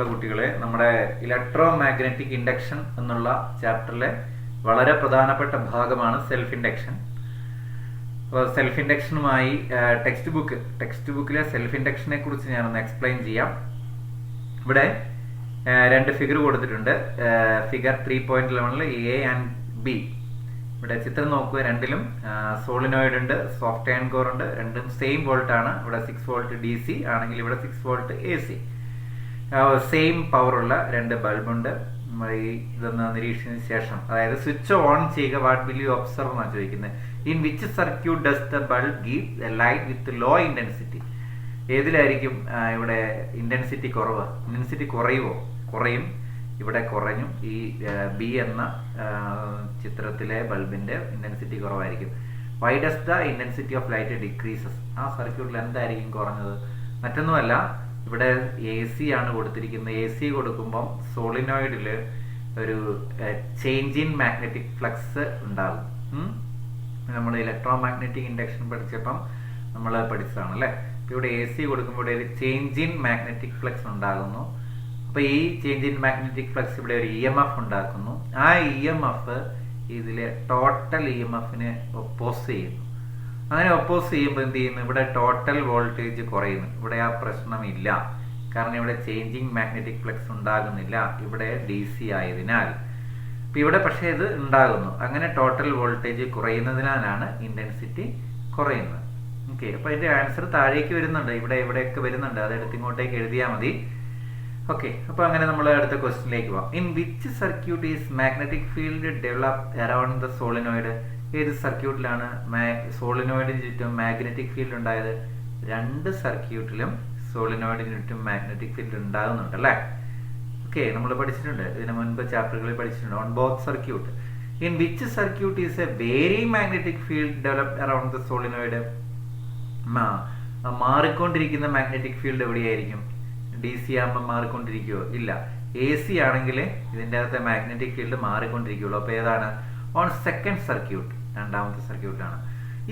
പ്രിയമുള്ള കുട്ടികളെ നമ്മുടെ ഇലക്ട്രോ മാഗ്നറ്റിക് ഇൻഡക്ഷൻ എന്നുള്ള ചാപ്റ്ററിലെ വളരെ പ്രധാനപ്പെട്ട ഭാഗമാണ് സെൽഫ് ഇൻഡക്ഷൻ അപ്പോൾ സെൽഫ് ഇൻഡക്ഷനുമായി ടെക്സ്റ്റ് ബുക്ക് ടെക്സ്റ്റ് ബുക്കിലെ സെൽഫ് ഇൻഡക്ഷനെ കുറിച്ച് ഞാനൊന്ന് എക്സ്പ്ലെയിൻ ചെയ്യാം. ഇവിടെ രണ്ട് ഫിഗർ കൊടുത്തിട്ടുണ്ട്. ഫിഗർ ത്രീ പോയിന്റ് ലെവനിൽ എ ആൻഡ് ബി ഇവിടെ ചിത്രം നോക്കുക. രണ്ടിലും സോളിനോയിഡ് ഉണ്ട് സോഫ്റ്റ് ആൻഡ് കോർ ഉണ്ട് രണ്ടും സെയിം വോൾട്ട് ആണ്. ഇവിടെ സിക്സ് വോൾട്ട് ഡി സി ആണെങ്കിൽ ഇവിടെ six volt A C same പവറുള്ള രണ്ട് ബൾബുണ്ട് ഇതൊന്ന് നിരീക്ഷിച്ചതിന് ശേഷം അതായത് സ്വിച്ച് ഓൺ ചെയ്യുക വാട്ട് വിൽ യു ഒബ്സർവ് എന്നാണ് ചോദിക്കുന്നത്. In which circuit does the bulb give a light with low intensity ഏതിലായിരിക്കും ഇവിടെ ഇന്റൻസിറ്റി കുറവ്? ഇന്റൻസിറ്റി കുറയുമോ കുറയും. ഇവിടെ കുറഞ്ഞു. ഈ ബി എന്ന ചിത്രത്തിലെ ബൾബിന്റെ ഇന്റൻസിറ്റി കുറവായിരിക്കും. Why does the intensity of light decreases ആ സർക്യൂട്ടിൽ എന്തായിരിക്കും കുറഞ്ഞത്? മറ്റൊന്നുമല്ല ഇവിടെ എ സി ആണ് കൊടുത്തിരിക്കുന്നത്. എ സി കൊടുക്കുമ്പം സോളിനോയിഡിൽ ഒരു ചേഞ്ച് ഇൻ മാഗ്നറ്റിക് ഫ്ലക്സ് ഉണ്ടാകും. നമ്മൾ ഇലക്ട്രോ മാഗ്നറ്റിക് ഇൻഡക്ഷൻ പഠിച്ചപ്പം നമ്മൾ പഠിച്ചതാണ് അല്ലേ? ഇവിടെ എ സി കൊടുക്കുമ്പോൾ ഒരു ചേഞ്ച് ഇൻ മാഗ്നറ്റിക് ഫ്ലക്സ് ഉണ്ടാകുന്നു. അപ്പൊ ഈ ചേഞ്ച് ഇൻ മാഗ്നറ്റിക് ഫ്ലക്സ് ഇവിടെ ഒരു ഇ എം എഫ് ഉണ്ടാക്കുന്നു. ആ ഇ എം എഫ് ഇതിലെ ടോട്ടൽ ഇ എം എഫിനെ ഒപ്പോസ് ചെയ്യുന്നു. അങ്ങനെ ഒപ്പോസ് ചെയ്യുമ്പോൾ എന്ത് ചെയ്യുന്നു? ഇവിടെ ടോട്ടൽ വോൾട്ടേജ് കുറയുന്നു. ഇവിടെ ആ പ്രശ്നമില്ല. കാരണം ഇവിടെ ചേഞ്ചിങ് മാഗ്നറ്റിക് ഫ്ലക്സ് ഉണ്ടാകുന്നില്ല. ഇവിടെ ഡി സി ആയതിനാൽ. ഇപ്പൊ ഇവിടെ പക്ഷേ ഇത് ഉണ്ടാകുന്നു. അങ്ങനെ ടോട്ടൽ വോൾട്ടേജ് കുറയുന്നതിനാലാണ് ഇന്റൻസിറ്റി കുറയുന്നത്. ഓക്കെ അപ്പോൾ ഇതിന്റെ ആൻസർ താഴേക്ക് വരുന്നുണ്ട്. ഇവിടെ ഇവിടെയൊക്കെ വരുന്നുണ്ട്. അതെടുത്ത് ഇങ്ങോട്ടേക്ക് എഴുതിയാൽ മതി. ഓക്കെ അപ്പോൾ അങ്ങനെ നമ്മൾ അടുത്ത ക്വസ്റ്റിനിലേക്ക് പോവാം. In which circuit is magnetic field develop around the solenoid ഏത് സർക്യൂട്ടിലാണ് സോളിനോയിഡിന് ചുറ്റും മാഗ്നറ്റിക് ഫീൽഡ് ഉണ്ടായത്? രണ്ട് സർക്യൂട്ടിലും സോളിനോയിഡിന് ചുറ്റും മാഗ്നറ്റിക് ഫീൽഡ് ഉണ്ടാകുന്നുണ്ട് അല്ലേ? ഓക്കെ നമ്മൾ പഠിച്ചിട്ടുണ്ട്. ഇതിന് മുൻപ് ചാപ്റ്ററുകളിൽ പഠിച്ചിട്ടുണ്ട്. On both circuit in which circuit is a very magnetic field developed around the solenoid മാറിക്കൊണ്ടിരിക്കുന്ന മാഗ്നറ്റിക് ഫീൽഡ് എവിടെയായിരിക്കും? ഡി സി ആകുമ്പോൾ മാറിക്കൊണ്ടിരിക്കുവോ? ഇല്ല. എ സി ആണെങ്കിൽ ഇതിന്റെ അകത്തെ മാഗ്നറ്റിക് ഫീൽഡ് മാറിക്കൊണ്ടിരിക്കുകയുള്ളൂ അപ്പോൾ ഏതാണ്? ഓൺ സെക്കൻഡ് സർക്യൂട്ട് രണ്ടാമത്തെ സർക്യൂട്ടാണ്.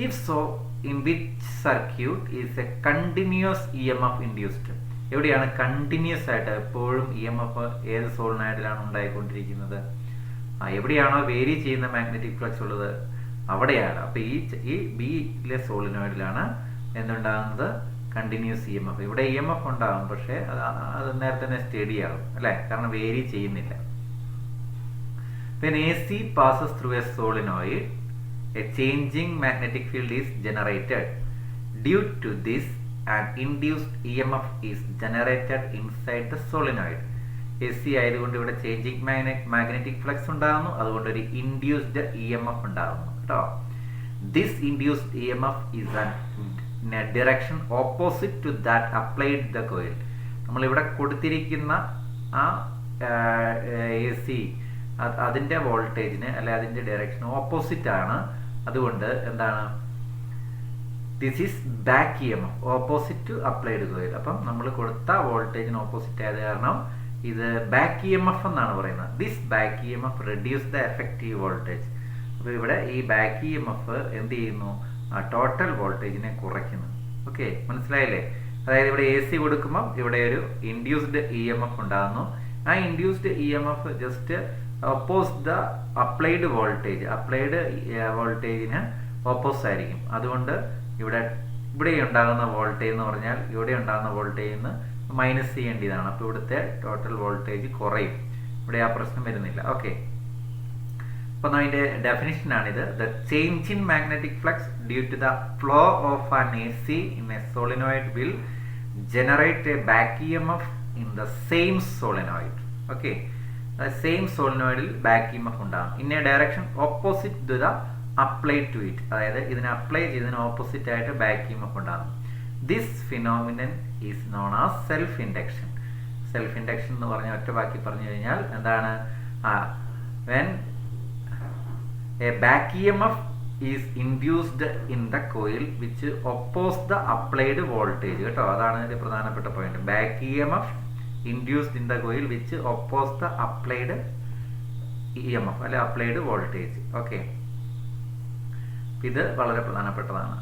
If so in which circuit is a continuous E M F induced എവിടെയാണ് കണ്ടിന്യൂസ് ആയിട്ട് എപ്പോഴും ഇ എം എഫ് ഏത് സോളിനായിട്ടാണ് ഉണ്ടായിക്കൊണ്ടിരിക്കുന്നത്? എവിടെയാണോ വേരി ചെയ്യുന്ന മാഗ്നറ്റിക് ഫ്ലക്സ് ഉള്ളത്? അവിടെയാണ്. അപ്പൊ ഈ ഈ ബിയിലെ സോളിനോയിഡിലാണ് എന്തുണ്ടാകുന്നത്? കണ്ടിന്യൂസ് ഇ എം എഫ് ഇവിടെ ഇ എം എഫ് ഉണ്ടാകും പക്ഷേ അത് നേരത്തെ തന്നെ സ്റ്റഡി ആകും അല്ലെ? കാരണം വേരി ചെയ്യുന്നില്ല. പിന്നെ A C passes through a solenoid, a changing magnetic field is generated. Due to this, an induced EMF is generated inside the solenoid. A C ആയതുകൊണ്ട് ഇവിടെ ചേഞ്ചിങ് മാഗ്നറ്റിക് ഫ്ലക്സ് ഉണ്ടാകുന്നു അതുകൊണ്ട് ഒരു ഇൻഡ്യൂസ്ഡ് ഇ എം എഫ് ഉണ്ടാകുന്നു കേട്ടോ this induced E M F is an direction opposite to that applied the coil നമ്മളിവിടെ കൊടുത്തിരിക്കുന്ന ആ എ സി അതിന്റെ വോൾട്ടേജിന് അല്ലെ അതിന്റെ ഡയറക്ഷൻ ഓപ്പോസിറ്റ് ആണ് അതുകൊണ്ട് എന്താണ്? This is back E M F opposite to applied coil അപ്പം നമ്മൾ കൊടുത്ത വോൾട്ടേജിന് ഓപ്പോസിറ്റ് ആയത് കാരണം ഇത് ബാക്ക് ഇ എം എഫ് എന്നാണ് പറയുന്നത്. This back E M F reduce the effective voltage അപ്പോൾ ഇവിടെ ഈ ബാക്ക് ഇ എം എഫ് എന്ത് ചെയ്യുന്നു ടോട്ടൽ വോൾട്ടേജിനെ കുറയ്ക്കുന്നു. ഓക്കെ മനസ്സിലായില്ലേ? അതായത് ഇവിടെ എ സി കൊടുക്കുമ്പോൾ ഇവിടെ ഒരു ഇൻഡ്യൂസ്ഡ് ഇ എം എഫ് ഉണ്ടാകുന്നു. ആ induced E M F just oppose the applied voltage applied വോൾട്ടേജിന് ഓപ്പോസ് ആയിരിക്കും. അതുകൊണ്ട് ഇവിടെ ഇവിടെ ഉണ്ടാകുന്ന വോൾട്ടേജ് എന്ന് പറഞ്ഞാൽ ഇവിടെ ഉണ്ടാകുന്ന വോൾട്ടേജ് നിന്ന് മൈനസ് ചെയ്യേണ്ടതാണ്. അപ്പോൾ ഇവിടുത്തെ ടോട്ടൽ വോൾട്ടേജ് കുറയും. ഇവിടെ ആ പ്രശ്നം വരുന്നില്ല. ഓക്കെ അപ്പം അതിന്റെ ഡെഫിനിഷൻ ആണിത്. The change in magnetic flux due to the flow of an A C in a solenoid will generate a back M F in the same solenoid okay same സോളിനോയിഡിൽ back E M F ഉണ്ടാകും in a direction opposite to the apply to it അതായത് ഇതിനെ apply ചെയ്തതിന് opposite ആയിട്ട് back E M F ഉണ്ടാകും this phenomenon is known as self induction self induction എന്ന് പറഞ്ഞ ഒറ്റ ബാക്കി പറഞ്ഞു കഴിഞ്ഞാൽ എന്താണ്? When a back a back F is induced in the coil which oppose the applied voltage. കേട്ടോ അതാണ് ഇതിന്റെ പ്രധാനപ്പെട്ട point back E M F induced in the coil which oppose the applied E M F അല്ലെ applied voltage okay ഇത് വളരെ പ്രധാനപ്പെട്ടതാണ്.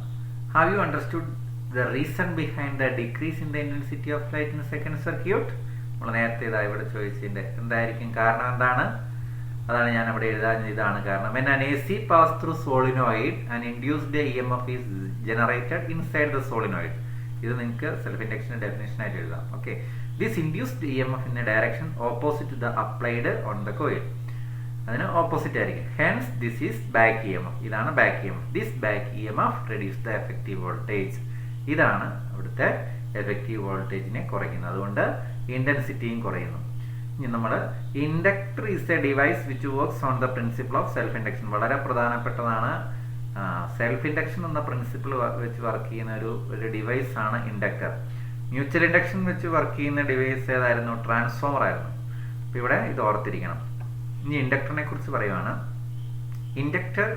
Have you understood the reason behind the decrease in the intensity of light in second circuit നമ്മൾ നേരത്തെ ഇതാ ഇവിടെ ചോദിച്ചതിന്റെ എന്തായിരിക്കും കാരണം എന്താണ്? അതാണ് ഞാൻ ഇവിടെ എഴുതാൻ ഇതാണ് കാരണം. When an A C pass through solenoid and induced E M F is generated inside the solenoid ഇത് നിങ്ങൾക്ക് സെൽഫ് ഇൻഡക്ഷൻ ഡെഫിനേഷൻ ആയിട്ട് എഴുതാം. Okay this induced E M F in direction opposite the applied on the coil അതിന് opposite ആയിരിക്കും. Hence this is back E M F ഇതാണ് back E M F this back E M F reduce the effective voltage ഇതാണ് അവിടുത്തെ effective വോൾട്ടേജിനെ കുറയ്ക്കുന്നത്. അതുകൊണ്ട് ഇന്റൻസിറ്റിയും കുറയുന്നു. ഇനി നമ്മൾ inductor is a device which works on the principle of self induction വളരെ പ്രധാനപ്പെട്ടതാണ്. സെൽഫ് ഇൻഡക്ഷൻ എന്ന പ്രിൻസിപ്പിൾ വെച്ച് വർക്ക് ചെയ്യുന്ന ഒരു ഒരു ഡിവൈസ് ആണ് ഇൻഡക്ടർ മ്യൂച്വൽ ഇൻഡക്ഷൻ വെച്ച് വർക്ക് ചെയ്യുന്ന ഡിവൈസ് ഏതായിരുന്നു? ട്രാൻസ്ഫോമർ ആയിരുന്നു. അപ്പോൾ ഇവിടെ ഇത് ഓർത്തിരിക്കണം. ഇനി ഇൻഡക്ടറിനെ കുറിച്ച് പറയുവാണ്. Inductor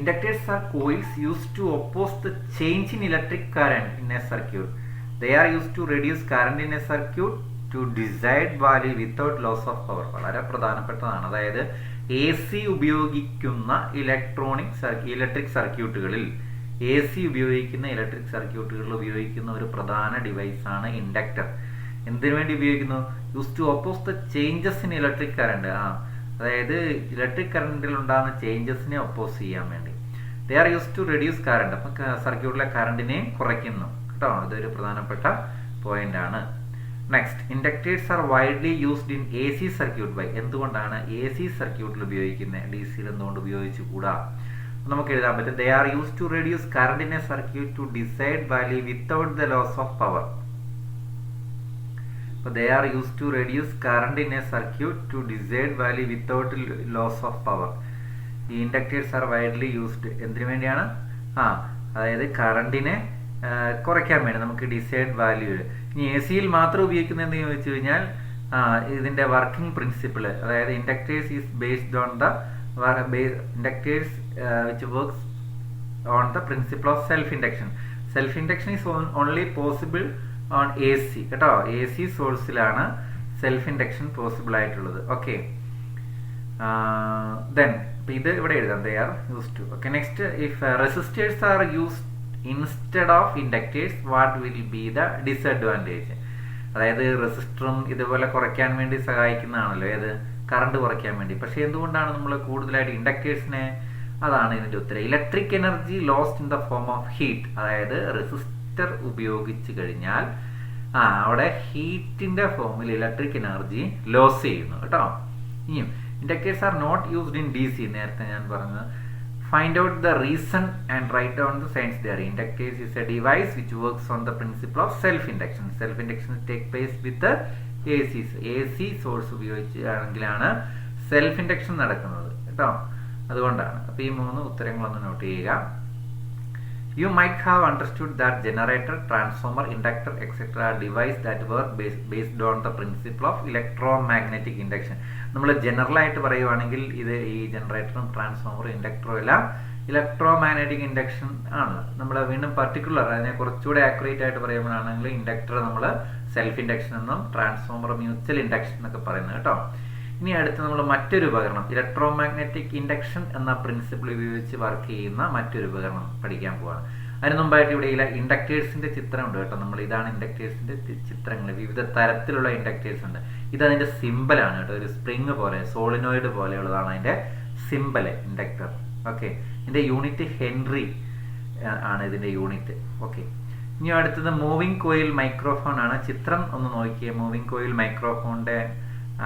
inductors are coils use to oppose the change in electric current in a circuit they are use to reduce current in a circuit to decide value without loss of power വളരെ പ്രധാനപ്പെട്ടതാണ്. അതായത് A C ഉപയോഗിക്കുന്ന electronic electric സർക്യൂട്ടുകളിൽ A C ഉപയോഗിക്കുന്ന electric സർക്യൂട്ടുകളിൽ ഉപയോഗിക്കുന്ന ഒരു പ്രധാന ഡിവൈസ് ആണ് ഇൻഡക്ടർ എന്തിനു വേണ്ടി ഉപയോഗിക്കുന്നു? Use to oppose the changes in electric current ആ അതായത് ഇലക്ട്രിക് കറണ്ടിൽ ഉണ്ടാകുന്ന ചേഞ്ചസിനെ ഒപ്പോസ് ചെയ്യാൻ വേണ്ടി. They are use to reduce current അപ്പം സർക്യൂട്ടിലെ കറണ്ടിനെ കുറയ്ക്കുന്നു. കേട്ടോ? ഇതൊരു പ്രധാനപ്പെട്ട പോയിന്റ് ആണ്. Next inductors are widely used in A C circuit why എന്തുകൊണ്ടാണ് എ സി സർക്യൂട്ടിൽ ഉപയോഗിക്കുന്നത്? ഡി സിയിൽ എന്തുകൊണ്ട് ഉപയോഗിച്ചുകൂടാ? നമുക്ക് എഴുതാൻ പറ്റും. They are use to reduce current in a circuit to decide value without the loss of power അപ്പോൾ they are use to reduce current in a circuit to decide value without loss of power ഈ inductors are widely used എന്തിനു വേണ്ടിയാണ്? ആ അതായത് കറണ്ടിനെ കുറയ്ക്കാൻ വേണ്ടി നമുക്ക് ഡിസൈഡ് വാല്യൂ ഇനി എ സിയിൽ മാത്രം ഉപയോഗിക്കുന്നത് എന്ന് ചോദിച്ചു കഴിഞ്ഞാൽ ഇതിന്റെ വർക്കിംഗ് പ്രിൻസിപ്പിൾ അതായത് inductors is based on the inductors which works on the principle of self induction self induction is only possible on A C കേട്ടോ? എ സി സോഴ്സിലാണ് സെൽഫ് ഇൻഡക്ഷൻ പോസിബിൾ ആയിട്ടുള്ളത് ഓക്കെ ദെൻ ഇത് ഇവിടെ എഴുതാം. They are use to okay next if resistors are use instead of inductors what will be the disadvantage അതായത് റെസിസ്റ്ററും ഇതുപോലെ കുറയ്ക്കാൻ വേണ്ടി സഹായിക്കുന്നതാണല്ലോ. ഏത്? കറണ്ട് കുറയ്ക്കാൻ വേണ്ടി. പക്ഷെ എന്തുകൊണ്ടാണ് നമ്മൾ കൂടുതലായിട്ട് ഇൻഡക്ടേഴ്സിനെ അതാണ് ഇതിന്റെ ഉത്തരം. Electric energy lost in the form of heat അതായത് റെസിസ്റ്റർ ഉപയോഗിച്ച് കഴിഞ്ഞാൽ ആ അവിടെ ഹീറ്റിന്റെ ഫോമിൽ ഇലക്ട്രിക് എനർജി ലോസ് ചെയ്യുന്നു കേട്ടോ. ഇനിയും inductors are not used in D C നേരത്തെ ഞാൻ പറഞ്ഞത് find out the reason and write down the science theory. Is a device which which works on the principle of self-induction. Self-induction take place with C A C source ഉപയോഗിച്ച് ആണെങ്കിലാണ് self induction നടക്കുന്നത്. കേട്ടോ? അതുകൊണ്ടാണ്. അപ്പൊ ഈ മൂന്ന് ഉത്തരങ്ങളൊന്ന് note ചെയ്യുക. You might have understood that generator transformer inductor etcetera device that work based on the principle of electro magnetic induction നമ്മൾ ജനറൽ ആയിട്ട് പറയുവാണെങ്കിൽ ഇത് ഈ ജനറേറ്ററും ട്രാൻസ്ഫോമറും ഇൻഡക്ടറും എല്ലാം ഇലക്ട്രോ മാഗ്നറ്റിക് ഇൻഡക്ഷൻ ആണ്. നമ്മൾ വീണ്ടും പർട്ടിക്കുലർ അതിനെ കുറച്ചുകൂടെ ആക്യുറേറ്റ് ആയിട്ട് പറയുമ്പോഴാണെങ്കിൽ ഇൻഡക്ടർ നമ്മൾ സെൽഫ് ഇൻഡക്ഷൻ എന്നും ട്രാൻസ്ഫോമർ മ്യൂച്വൽ ഇൻഡക്ഷൻ എന്നൊക്കെ പറയുന്നത് കേട്ടോ. ഇനി അടുത്ത് നമ്മൾ മറ്റൊരു ഉപകരണം ഇലക്ട്രോ മാഗ്നറ്റിക് ഇൻഡക്ഷൻ എന്ന പ്രിൻസിപ്പിൾ ഉപയോഗിച്ച് വർക്ക് ചെയ്യുന്ന മറ്റൊരു ഉപകരണം പഠിക്കാൻ പോവാണ്. അതിന് മുമ്പായിട്ട് ഇവിടെ ഇല ഇൻഡക്ടേഴ്സിന്റെ ചിത്രമുണ്ട് കേട്ടോ. നമ്മൾ ഇതാണ് ഇൻഡക്ടേഴ്സിന്റെ ചിത്രങ്ങൾ വിവിധ തരത്തിലുള്ള ഇൻഡക്ടേഴ്സ് ഉണ്ട്. ഇത് അതിന്റെ സിമ്പലാണ് കേട്ടോ. ഒരു സ്പ്രിങ് പോലെ സോളിനോയിഡ് പോലെയുള്ളതാണ് അതിന്റെ സിമ്പൽ ഇൻഡക്ടർ ഓക്കെ ഇതിന്റെ യൂണിറ്റ് ഹെൻറി ആണ് ഇതിന്റെ യൂണിറ്റ് ഓക്കെ ഇനി അടുത്തത് മൂവിങ് കോയിൽ മൈക്രോഫോൺ ആണ്. ചിത്രം ഒന്ന് നോക്കിയേ. മൂവിങ് കോയിൽ മൈക്രോഫോണിന്റെ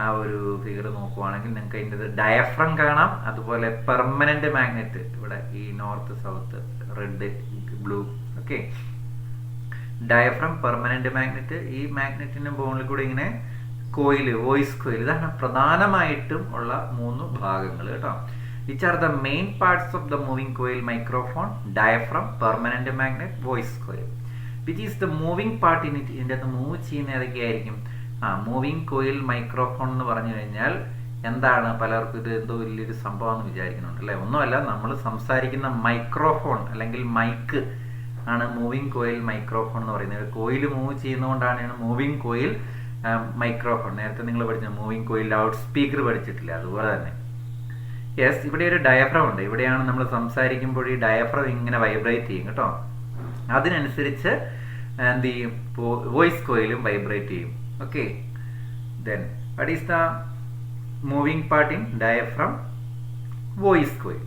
ആ ഒരു ഫിഗർ നോക്കുവാണെങ്കിൽ നിങ്ങൾക്ക് അതിന്റെ ഡയഫ്രം കാണാം. അതുപോലെ പെർമനന്റ് മാഗ്നറ്റ് ഇവിടെ ഈ north south red blue okay diaphragm permanent magnet ഈ മാഗ്നറ്റിന്റെ ബോണിൽ കൂടി ഇങ്ങനെ കോയിൽ വോയിസ് കോയിൽ ഇതാണ് പ്രധാനമായിട്ടും ഉള്ള മൂന്ന് ഭാഗങ്ങൾ കേട്ടോ. Which are the main parts of the moving coil microphone diaphragm permanent magnet voice coil which is the moving part in it ഇതിന്റെ അകത്ത് മൂവ് ചെയ്യുന്ന ഏതൊക്കെയായിരിക്കും? ആ മൂവിങ് കോയിൽ മൈക്രോഫോൺ എന്ന് പറഞ്ഞു കഴിഞ്ഞാൽ എന്താണ്? പലർക്കും ഇത് എന്തോ വലിയൊരു സംഭവം എന്ന് വിചാരിക്കുന്നുണ്ട് അല്ലെ? ഒന്നുമല്ല നമ്മൾ സംസാരിക്കുന്ന മൈക്രോഫോൺ അല്ലെങ്കിൽ മൈക്ക് ആണ് മൂവിങ് കോയിൽ മൈക്രോഫോൺ എന്ന് പറയുന്നത്. കോയിൽ മൂവ് ചെയ്യുന്നതുകൊണ്ടാണ് മൂവിങ് കോയിൽ മൈക്രോഫോൺ. നേരത്തെ നിങ്ങൾ പഠിച്ച മൂവിങ് കോയിൽ ലൗഡ് സ്പീക്കർ പഠിച്ചിട്ടില്ല? അതുപോലെ തന്നെ. യെസ് ഇവിടെ ഒരു ഡയഫ്രം ഉണ്ട്. ഇവിടെയാണ് നമ്മൾ സംസാരിക്കുമ്പോൾ ഈ ഡയഫ്രം ഇങ്ങനെ വൈബ്രേറ്റ് ചെയ്യും കേട്ടോ. അതിനനുസരിച്ച് എന്ത് ചെയ്യും? വോയിസ് കോയിലും വൈബ്രേറ്റ് ചെയ്യും. Okay then what is the moving part in diaphragm voice coil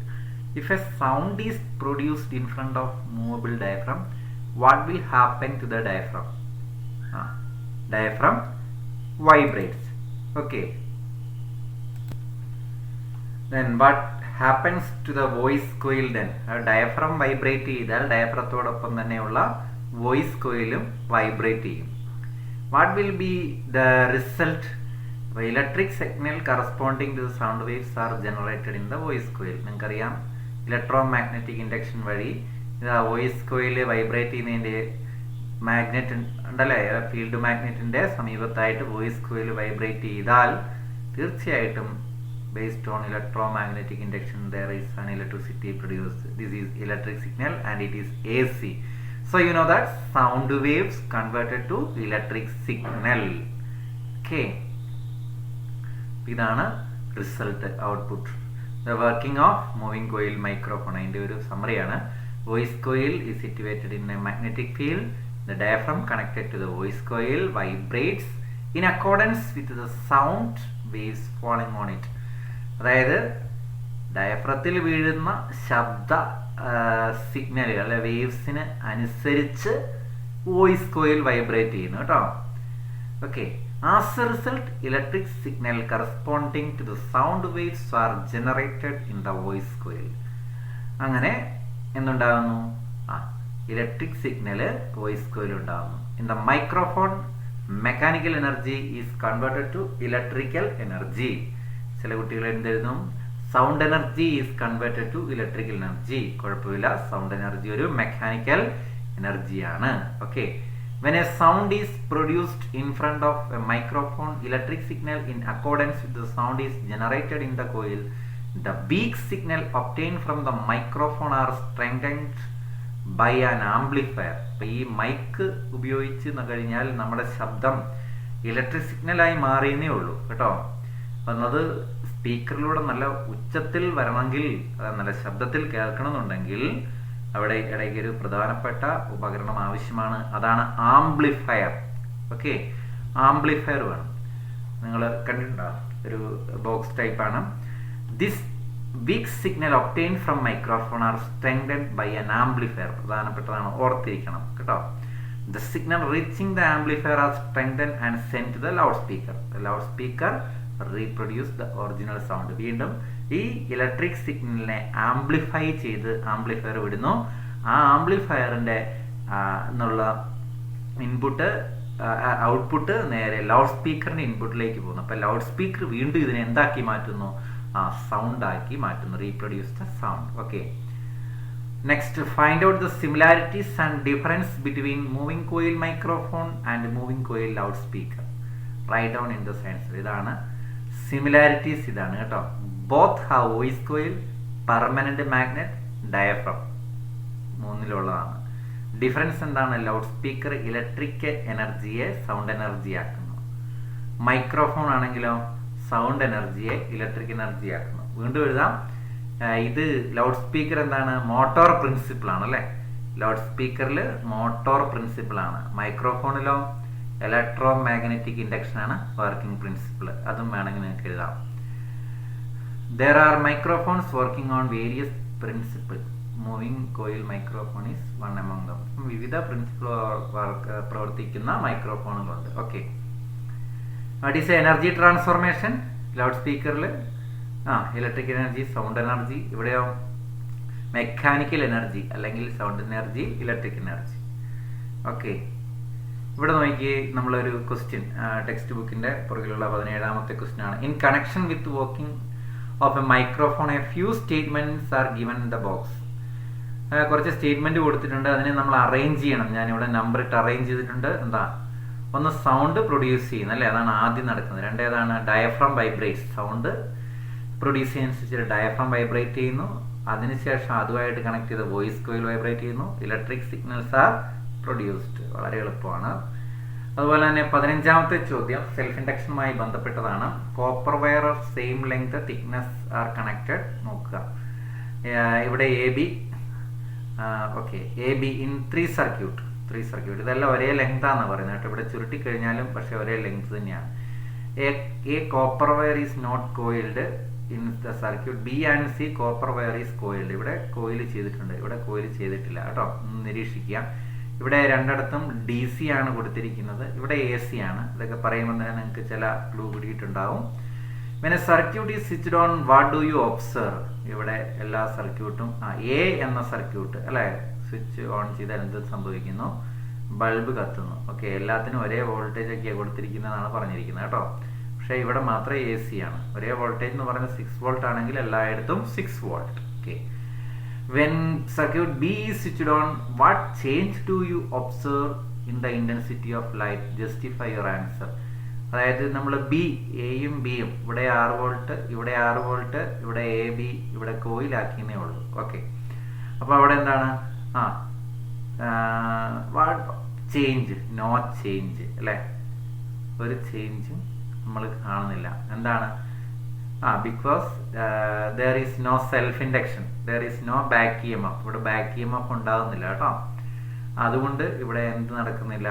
if a sound is produced in front of movable diaphragm what will happen to the diaphragm uh, diaphragm vibrates okay then what happens to the voice coil then diaphragm vibrate ചെയ്താൽ ഡയഫ്രത്തോടൊപ്പം തന്നെയുള്ള voice കോയിലും vibrate ചെയ്യും what will be the result electric signal corresponding to sound waves are generated in the voice coil നിങ്ങൾക്കറിയാം electro magnetic induction വഴി ഇത് voice coil vibrate ചെയ്യുന്നതിന്റെ magnet ഉണ്ടല്ലേ? ഫീൽഡ് മാഗ്നറ്റിന്റെ സമീപത്തായിട്ട് വോയിസ് കോയിൽ വൈബ്രേറ്റ് ചെയ്താൽ തീർച്ചയായിട്ടും based on electromagnetic induction there is an electricity produced. This is electric signal and it is AC so you know that sound waves converted to electric signal okay ഇതാണ് result output the working of moving coil microphone അതിന്റെ ഒരു സമ്മറിയാണ് voice coil is situated in a magnetic field the diaphragm connected to the voice coil vibrates in accordance with the sound waves falling on it അതായത് ഡയഫ്രത്തിൽ വീഴുന്ന ശബ്ദ സിഗ്നലുകൾ അല്ലെ വേവ്സിന് അനുസരിച്ച് വോയിസ് കോയിൽ വൈബ്രേറ്റ് ചെയ്യുന്നു കേട്ടോ. Okay as a result electric signal corresponding to the sound waves are generated in the voice coil അങ്ങനെ എന്തുണ്ടാകുന്നു? ആ ഇലക്ട്രിക് സിഗ്നൽ വോയിസ് കോയിൽ ഉണ്ടാകുന്നു. In the microphone mechanical energy is converted to electrical energy ചില കുട്ടികൾ എന്തെഴുതും? Sound energy is converted to electrical energy കുഴപ്പമില്ല sound energy ഒരു mechanical എനർജിയാണ് okay when a sound is produced in front of a microphone electric signal in accordance with the sound is generated in the coil the weak signal obtained from the microphone are strengthened by an amplifier അപ്പൊ ഈ mic ഉപയോഗിച്ച് കഴിഞ്ഞാൽ നമ്മുടെ ശബ്ദം electric സിഗ്നലായി മാറിയെന്നേ ഉള്ളൂ കേട്ടോ അത് സ്പീക്കറിലൂടെ നല്ല ഉച്ചത്തിൽ വരണമെങ്കിൽ നല്ല ശബ്ദത്തിൽ കേൾക്കണമെന്നുണ്ടെങ്കിൽ അവിടെ ഇടയ്ക്ക് ഒരു പ്രധാനപ്പെട്ട ഉപകരണം ആവശ്യമാണ്. അതാണ് ആംപ്ലിഫയർ. ഓക്കെ? ആംപ്ലിഫയർ വേണം. നിങ്ങൾ കണ്ടിട്ടുണ്ടോ? ഒരു ബോക്സ് ടൈപ്പാണ്. This weak signal obtain from microphone are strengthened by an amplifier പ്രധാനപ്പെട്ടതാണ്. ഓർത്തിരിക്കണം കേട്ടോ. The signal reaching the amplifier are strengthen and send to the loud speaker loud speaker reproduce the original sound വീണ്ടും ഈ electric സിഗ്നലിനെ amplify ചെയ്ത് amplifier വിടുന്നു. ആ ആംപ്ലിഫയറിന്റെ എന്നുള്ള ഇൻപുട്ട് ഔട്ട്പുട്ട് നേരെ ലൗഡ് സ്പീക്കറിന്റെ ഇൻപുട്ടിലേക്ക് പോകുന്നു. അപ്പൊ ലൗഡ് സ്പീക്കർ വീണ്ടും ഇതിനെ എന്താക്കി മാറ്റുന്നു? ആ സൗണ്ട് ആക്കി മാറ്റുന്നു. Reproduce the sound okay next find out the similarities and difference between moving coil microphone and moving coil loud speaker write down in the science ഇതാണ് സിമിലാരിറ്റീസ് ഇതാണ് കേട്ടോ. Both have voice coil permanent magnet diaphragm മൂന്നിലുള്ളതാണ്. Difference എന്താണ്? Loud speaker electric എനർജിയെ sound energy ആക്കുന്നു. Microphone ആണെങ്കിലോ sound എനർജിയെ electric energy ആക്കുന്നു. വീണ്ടും എഴുതാം. ഇത് ലൗഡ് സ്പീക്കർ എന്താണ്? മോട്ടോർ പ്രിൻസിപ്പിൾ ആണ് അല്ലേ? ലൗഡ് സ്പീക്കറിൽ മോട്ടോർ പ്രിൻസിപ്പിൾ ആണ്. മൈക്രോഫോണിലോ ഇലക്ട്രോ മാഗ്നറ്റിക് ഇൻഡക്ഷനാണ് വർക്കിംഗ് പ്രിൻസിപ്പിൾ അതും വേണമെങ്കിൽ നിങ്ങൾക്ക് എഴുതാം. There are microphones working on various principle moving coil microphone is one among them വിവിധ പ്രിൻസിപ്പിൾ പ്രവർത്തിക്കുന്ന മൈക്രോഫോണുകളുണ്ട് okay what is energy transformation loud സ്പീക്കറിൽ ആ ഇലക്ട്രിക് എനർജി സൗണ്ട് എനർജി ഇവിടെയോ? മെക്കാനിക്കൽ എനർജി അല്ലെങ്കിൽ sound energy electric energy okay ഇവിടെ നോക്കി നമ്മളൊരു question text ബുക്കിന്റെ പുറകിലുള്ള പതിനേഴാമത്തെ ക്വസ്റ്റ്യൻ ആണ്. In connection with working of a microphone a few statements are given the box കുറച്ച് സ്റ്റേറ്റ്മെന്റ് കൊടുത്തിട്ടുണ്ട്. അതിനെ നമ്മൾ അറേഞ്ച് ചെയ്യണം. ഞാനിവിടെ നമ്പർ ഇട്ട് അറേഞ്ച് ചെയ്തിട്ടുണ്ട്. എന്താ? ഒന്ന് സൗണ്ട് പ്രൊഡ്യൂസ് ചെയ്യുന്നത് അല്ലേ? അതാണ് ആദ്യം നടക്കുന്നത്. രണ്ടേതാണ് ഡയഫ്രം വൈബ്രേറ്റ് സൗണ്ട് പ്രൊഡ്യൂസ് ചെയ്യുന്നതനുസരിച്ച് ഡയഫ്രം വൈബ്രേറ്റ് ചെയ്യുന്നു. അതിനുശേഷം അതുമായിട്ട് കണക്ട് ചെയ്ത വോയിസ് കോയിൽ വൈബ്രേറ്റ് ചെയ്യുന്നു. ഇലക്ട്രിക് സിഗ്നൽസ് ആർ പ്രൊഡ്യൂസ്ഡ് വളരെ എളുപ്പമാണ്. അതുപോലെ തന്നെ പതിനഞ്ചാമത്തെ ചോദ്യം സെൽഫ് ഇൻഡക്ഷനുമായി ബന്ധപ്പെട്ടതാണ്. Copper wire of same length thickness are connected നോക്കുക. ഇവിടെ A B okay A B in three circuit three circuit ഇതെല്ലാം ഒരേ ലെങ്ത് ആണെന്ന് പറയുന്നത് കേട്ടോ. ഇവിടെ ചുരുട്ടി കഴിഞ്ഞാലും പക്ഷെ ഒരേ ലെങ്ത് തന്നെയാണ്. A copper wire is not coiled in the circuit B and C copper wire is coiled ഇവിടെ കോയിൽ ചെയ്തിട്ടുണ്ട്. ഇവിടെ കോയിൽ ചെയ്തിട്ടില്ല. കേട്ടോ. നിരീക്ഷിക്കുക. ഇവിടെ രണ്ടിടത്തും ഡി സി ആണ് കൊടുത്തിരിക്കുന്നത്. ഇവിടെ എ സി ആണ്. ഇതൊക്കെ പറയുമ്പോൾ തന്നെ നിങ്ങൾക്ക് ചില ക്ലൂ കിട്ടിയിട്ടുണ്ടാവും പിന്നെ circuit is switched on what do you observe ഇവിടെ എല്ലാ സർക്യൂട്ടും ആ എ എന്ന സർക്യൂട്ട് അല്ലെ? സ്വിച്ച് ഓൺ ചെയ്താൽ എന്ത് സംഭവിക്കുന്നു? ബൾബ് കത്തുന്നു. ഓക്കെ എല്ലാത്തിനും ഒരേ വോൾട്ടേജ് ഒക്കെ കൊടുത്തിരിക്കുന്നതാണ് പറഞ്ഞിരിക്കുന്നത് കേട്ടോ. പക്ഷേ ഇവിടെ മാത്രം എ സി ആണ്. ഒരേ വോൾട്ടേജ് എന്ന് പറയുന്നത് സിക്സ് വോൾട്ട് ആണെങ്കിൽ എല്ലായിടത്തും six volt okay when circuit B is switched on what change do you observe in the intensity of light? Justify your answer. അതായത് നമ്മൾ ബി എയും ബിയും ഇവിടെ ആറ് വോൾട്ട് ഇവിടെ ആറ് വോൾട്ട് ഇവിടെ എ ബി ഇവിടെ കോയിലാക്കിയെന്നേ ഉള്ളൂ. ഓക്കെ അപ്പോൾ അവിടെ എന്താണ്? ആ വാട്ട് ചേഞ്ച് നോ ചേഞ്ച് അല്ലേ? ഒരു ചേഞ്ചും നമ്മൾ കാണുന്നില്ല. എന്താണ്? ആ because there is no self induction there is no back E M F ഇവിടെ ബാക്ക് ഇ എം എഫ് ഉണ്ടാകുന്നില്ല കേട്ടോ. അതുകൊണ്ട് ഇവിടെ എന്ത് നടക്കുന്നില്ല?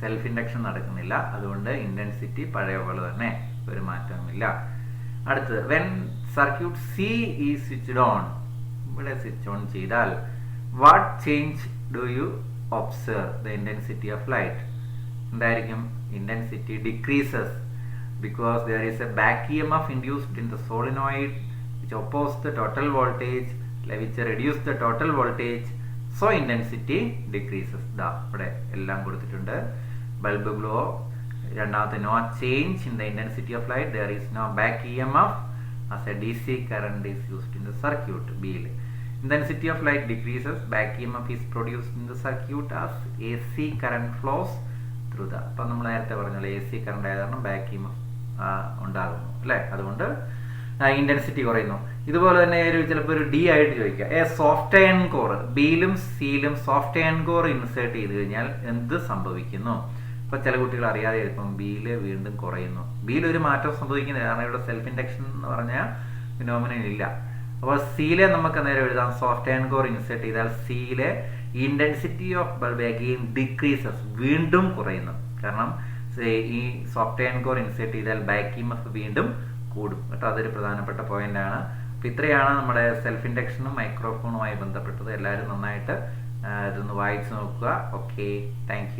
സെൽഫ് ഇൻഡക്ഷൻ നടക്കുന്നില്ല. അതുകൊണ്ട് ഇന്റൻസിറ്റി പഴയ പോലെ തന്നെ ഒരു മാറ്റവുമില്ല. അടുത്തത് when circuit C is switched on ഇവിടെ സ്വിച്ച് ഓൺ ചെയ്താൽ what change do you observe the intensity of light എന്തായിരിക്കും? Intensity decreases because there is a back EMF induced in the solenoid which opposes the total voltage which reduce the total voltage so intensity decreases ദാ ഇവിടെ എല്ലാം കൊടുത്തിട്ടുണ്ട് bulb glow രണ്ടാമത്തെ no change in the intensity of light there is no back E M F as a D C current is used in the circuit ബിയിൽ intensity of light decreases back emf is produced in the circuit as ac current flows through the അപ്പം നമ്മൾ നേരത്തെ പറഞ്ഞല്ലോ A C current back emf back EMF ഉണ്ടാകുന്നു. അല്ലേ? അതുകൊണ്ട് intensity കുറയുന്നു. ഇതുപോലെ തന്നെ ഒരു ചിലപ്പോൾ ഒരു ഡി ആയിട്ട് ചോദിക്കുക. എ സോഫ്റ്റ് അയൺ കോർ ബിയിലും സിയിലും സോഫ്റ്റ് അയൺ കോർ ഇൻസേർട്ട് ചെയ്ത് കഴിഞ്ഞാൽ എന്ത് സംഭവിക്കുന്നു? ഇപ്പൊ ചില കുട്ടികൾ അറിയാതെ ഇപ്പം ബിയിൽ വീണ്ടും കുറയുന്നു. ബിയിൽ ഒരു മാറ്റം സംഭവിക്കുന്നില്ല കാരണം ഇവിടെ സെൽഫ് ഇൻഡക്ഷൻ എന്ന് പറഞ്ഞാൽ ഫിനോമിനൻ ഇല്ല. അപ്പോൾ സിയിലെ നമുക്ക് നേരെ എഴുതാം. സോഫ്റ്റ് ആൻഡ് കോർ ഇൻസേർട്ട് ചെയ്താൽ സിയിലെ intensity of bulb again decreases വീണ്ടും കുറയുന്നു. കാരണം ഈ സോഫ്റ്റ് ആൻഡ് കോർ ഇൻസേർട്ട് ചെയ്താൽ ബാക്ക് ഇ എഫ് വീണ്ടും കൂടും. കേട്ടോ അതൊരു പ്രധാനപ്പെട്ട പോയിന്റ് ആണ്. അപ്പൊ ഇത്രയാണ് നമ്മുടെ സെൽഫ് ഇൻഡക്ഷനും മൈക്രോഫോണുമായി ബന്ധപ്പെട്ടത്. എല്ലാവരും നന്നായിട്ട് ഇതൊന്ന് വായിച്ചു നോക്കുക. Okay thank